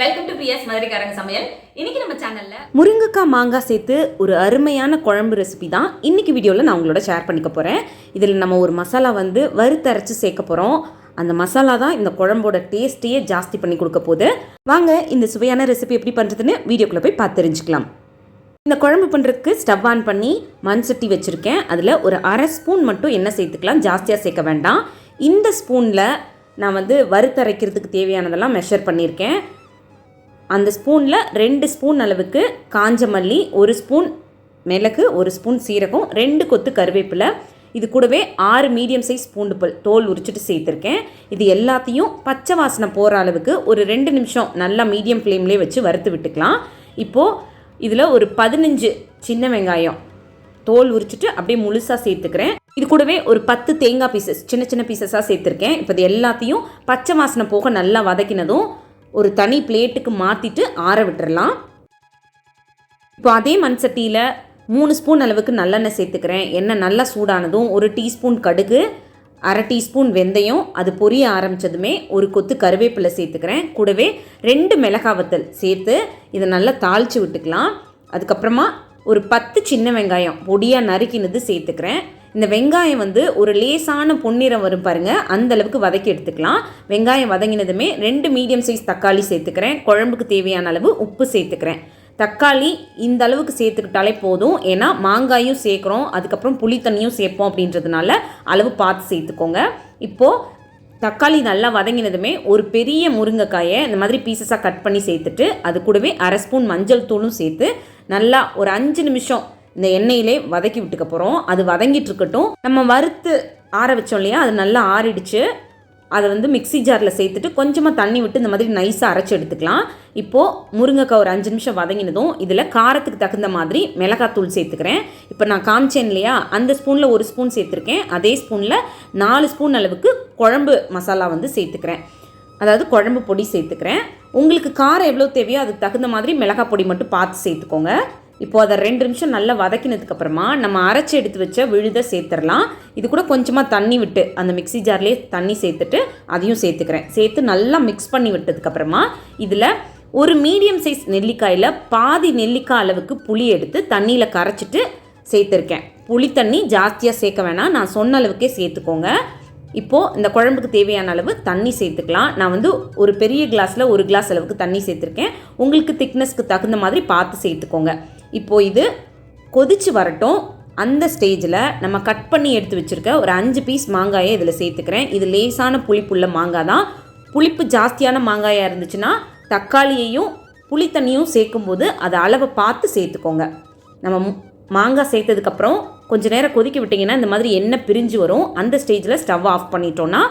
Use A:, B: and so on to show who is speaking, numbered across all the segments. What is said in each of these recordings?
A: Welcome to PS மதுரைக்காரங்க சமையல். இன்னைக்கு நம்ம சேனல்ல
B: முருங்கைக்காய் மாங்காய் சேர்த்து ஒரு அருமையான குழம்பு ரெசிபி தான் இன்னைக்கு வீடியோவில் நான் உங்களோட ஷேர் பண்ணிக்க போகிறேன் இதில் நம்ம ஒரு மசாலா வந்து வறுத்தரைச்சு சேர்க்க போகிறோம் அந்த மசாலா தான் இந்த குழம்போட டேஸ்ட்டையே ஜாஸ்தி பண்ணி கொடுக்க போகுது. வாங்க இந்த சுவையான ரெசிபி எப்படி பண்ணுறதுன்னு வீடியோக்குள்ளே போய் பார்த்து தெரிஞ்சுக்கலாம். இந்த குழம்பு பண்ணுறதுக்கு ஸ்டவ் ஆன் பண்ணி மண் சட்டி வச்சுருக்கேன். அதில் ஒரு அரை ஸ்பூன் மட்டும் எண்ணெய் சேர்த்துக்கலாம். ஜாஸ்தியாக சேர்க்க வேண்டாம். இந்த ஸ்பூனில் நான் வந்து வறுத்தரைக்கிறதுக்கு தேவையானதெல்லாம் மெஷர் பண்ணியிருக்கேன். அந்த ஸ்பூனில் ரெண்டு ஸ்பூன் அளவுக்கு காஞ்ச மல்லி ஒரு ஸ்பூன் மிளகு ஒரு ஸ்பூன் சீரகம் ரெண்டு கொத்து கருவேப்பிலை. இது கூடவே ஆறு மீடியம் சைஸ் பூண்டு பல் தோல் உரிச்சிட்டு சேர்த்துருக்கேன். இது எல்லாத்தையும் பச்சை வாசனை போகிற அளவுக்கு ஒரு ரெண்டு நிமிஷம் நல்லா மீடியம் ஃப்ளேம்லேயே வச்சு வறுத்து விட்டுக்கலாம். இப்போது இதில் ஒரு பதினஞ்சு சின்ன வெங்காயம் தோல் உரிச்சிட்டு அப்படியே முழுசாக சேர்த்துக்கிறேன். இது கூடவே ஒரு பத்து தேங்காய் பீசஸ் சின்ன சின்ன பீசஸாக சேர்த்துருக்கேன். இப்போ இது எல்லாத்தையும் பச்சை வாசனை போக நல்லா வதக்கினதும் ஒரு தனி பிளேட்டுக்கு மாற்றிட்டு ஆற விட்டுறலாம். இப்போ அதே மண் சட்டியில் மூணு ஸ்பூன் அளவுக்கு நல்லெண்ணெய் சேர்த்துக்கிறேன். எண்ணெய் நல்லா சூடானதும் ஒரு டீஸ்பூன் கடுகு அரை டீஸ்பூன் வெந்தயம் அது பொரிய ஆரம்பித்ததுமே ஒரு கொத்து கருவேப்பிலை சேர்த்துக்கிறேன். கூடவே ரெண்டு மிளகா வத்தல் சேர்த்து இதை நல்லா தாளித்து விட்டுக்கலாம். அதுக்கப்புறமா ஒரு பத்து சின்ன வெங்காயம் பொடியாக நறுக்கினது சேர்த்துக்கிறேன். இந்த வெங்காயம் வந்து ஒரு லேசான பொன்னிறம் வரும் பாருங்கள் அந்த அளவுக்கு வதக்கி எடுத்துக்கலாம். வெங்காயம் வதங்கினதுமே ரெண்டு மீடியம் சைஸ் தக்காளி சேர்த்துக்கிறேன். குழம்புக்கு தேவையான அளவு உப்பு சேர்த்துக்கிறேன். தக்காளி இந்த அளவுக்கு சேர்த்துக்கிட்டாலே போதும். ஏன்னா மாங்காயும் சேர்க்குறோம். அதுக்கப்புறம் புளி தண்ணியும் சேர்ப்போம் அப்படின்றதுனால அளவு பார்த்து சேர்த்துக்கோங்க. இப்போது தக்காளி நல்லா வதங்கினதுமே ஒரு பெரிய முருங்கைக்காயை இந்த மாதிரி பீசஸாக கட் பண்ணி சேர்த்துட்டு அது கூடவே அரை ஸ்பூன் மஞ்சள் தூளும் சேர்த்து நல்லா ஒரு அஞ்சு நிமிஷம் இந்த எண்ணெயிலே வதக்கி விட்டுக்க போகிறோம் அது வதங்கிட்டு இருக்கட்டும். நம்ம வறுத்து ஆற வச்சோம் இல்லையா? அது நல்லா ஆறிடுச்சு. அதை வந்து மிக்ஸி ஜாரில் சேர்த்துட்டு கொஞ்சமாக தண்ணி விட்டு இந்த மாதிரி நைஸாக அரைச்சி எடுத்துக்கலாம். இப்போது முருங்கைக்காய் ஒரு அஞ்சு நிமிஷம் வதங்கினதும் இதில் காரத்துக்கு தகுந்த மாதிரி மிளகாத்தூள் சேர்த்துக்கிறேன். இப்போ நான் காமிச்சேன் இல்லையா? அந்த ஸ்பூனில் ஒரு ஸ்பூன் சேர்த்துருக்கேன். அதே ஸ்பூனில் நாலு ஸ்பூன் அளவுக்கு குழம்பு மசாலா வந்து சேர்த்துக்கிறேன். அதாவது குழம்பு பொடி சேர்த்துக்கிறேன். உங்களுக்கு காரம் எவ்வளோ தேவையோ அதுக்கு தகுந்த மாதிரி மிளகாய் பொடி மட்டும் பார்த்து சேர்த்துக்கோங்க. இப்போது அதை ரெண்டு நிமிஷம் நல்லா வதக்கினதுக்கு அப்புறமா நம்ம அரைச்சி எடுத்து வச்ச விழுதை சேர்த்துடலாம். இது கூட கொஞ்சமாக தண்ணி விட்டு அந்த மிக்ஸி ஜார்லேயே தண்ணி சேர்த்துட்டு அதையும் சேர்த்துக்கிறேன். சேர்த்து நல்லா மிக்ஸ் பண்ணி விட்டதுக்கப்புறமா இதில் ஒரு மீடியம் சைஸ் நெல்லிக்காயில் பாதி நெல்லிக்காய் அளவுக்கு புளி எடுத்து தண்ணியில் கரைச்சிட்டு சேர்த்துருக்கேன். புளி தண்ணி ஜாஸ்தியாக சேர்க்க வேணாம். நான் சொன்ன அளவுக்கே சேர்த்துக்கோங்க. இப்போது இந்த குழம்புக்கு தேவையான அளவு தண்ணி சேர்த்துக்கலாம். நான் வந்து ஒரு பெரிய கிளாஸில் ஒரு கிளாஸ் அளவுக்கு தண்ணி சேர்த்துருக்கேன். உங்களுக்கு திக்னஸ்க்கு தகுந்த மாதிரி பார்த்து சேர்த்துக்கோங்க. இப்போது இது கொதிச்சு வரட்டும். அந்த ஸ்டேஜில் நம்ம கட் பண்ணி எடுத்து வச்சுருக்க ஒரு அஞ்சு பீஸ் மாங்காயை இதில் சேர்த்துக்கிறேன். இது லேசான புளிப்புள்ள மாங்காய் தான். புளிப்பு ஜாஸ்தியான மாங்காயாக இருந்துச்சுன்னா தக்காளியையும் புளித்தண்ணியும் சேர்க்கும்போது அதை அளவை பார்த்து சேர்த்துக்கோங்க. நம்ம மாங்காய் சேர்த்ததுக்கப்புறம் கொஞ்சம் நேரம் கொதிக்க விட்டிங்கன்னா இந்த மாதிரி எண்ணெய் பிரிஞ்சு வரும். அந்த ஸ்டேஜில் ஸ்டவ் ஆஃப் பண்ணிட்டோன்னா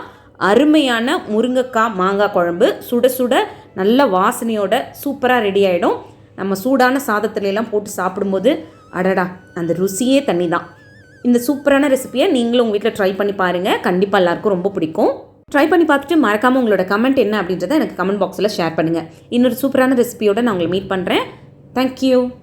B: அருமையான முருங்கைக்காய் மாங்காய் குழம்பு சுட சுட நல்ல வாசனையோட சூப்பராக ரெடி ஆகிடும் நம்ம சூடான சாதத்துலலாம் போட்டு சாப்பிடும்போது அடடா அந்த ருசியே தண்ணி தான் இந்த சூப்பரான ரெசிபியை நீங்களும் உங்கள் வீட்டில் ட்ரை பண்ணி பாருங்கள் கண்டிப்பாக எல்லாருக்கும் ரொம்ப பிடிக்கும். ட்ரை பண்ணி பார்த்துட்டு மறக்காமல் உங்களோட கமெண்ட் என்ன அப்படின்றத எனக்கு கமெண்ட் பாக்ஸில் ஷேர் பண்ணுங்கள் இன்னொரு சூப்பரான ரெசிபியோட நான் உங்களை மீட் பண்ணுறேன் தேங்க்யூ